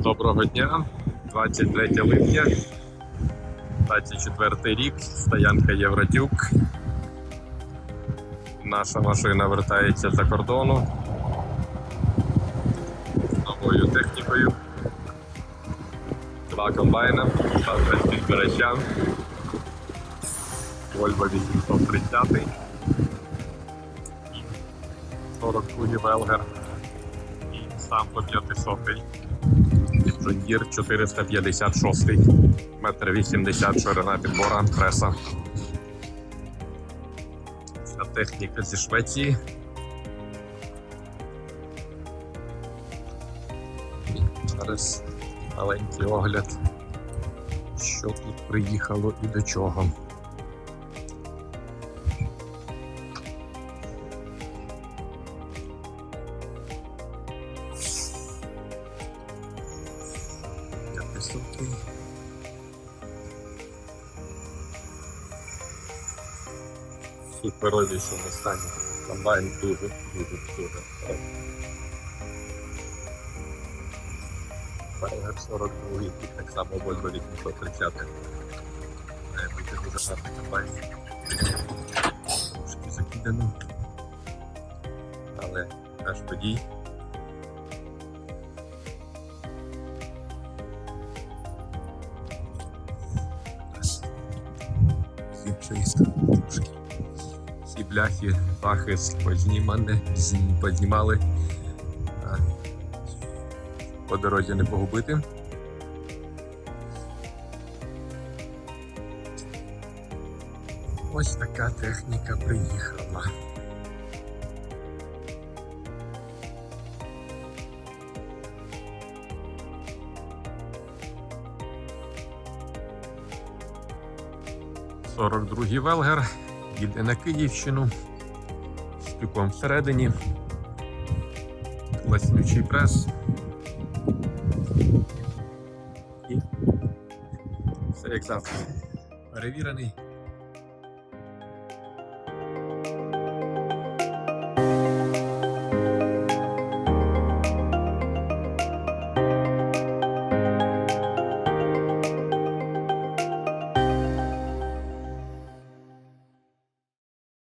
Доброго дня, 23 липня, 24 рік, стоянка Євротюк. Наша машина вертається за кордону. З новою технікою. Два комбайна, шахтарський збирача, Volvo 830 і 42 Велгер. І сам по 500 John 456 метр 80 ширина підбора преса. Ця техніка зі Швеції. Зараз маленький огляд, що тут приїхало і до чого. П'ятисотий. В суперовішому стані. Комбайн дуже, дуже, дуже. Файлер 42 так само Volvo 830. Має бути дуже гарний комбайн. Трошки закиданий. Але аж тоді всі трошки. Всі бляхи, пахи познімали. По дорозі не погубити. Ось така техніка приїхала. Сорок другий Велгер їде на Київщину з тюком всередині. Класнючий прес. І все як завжди. Перевірений,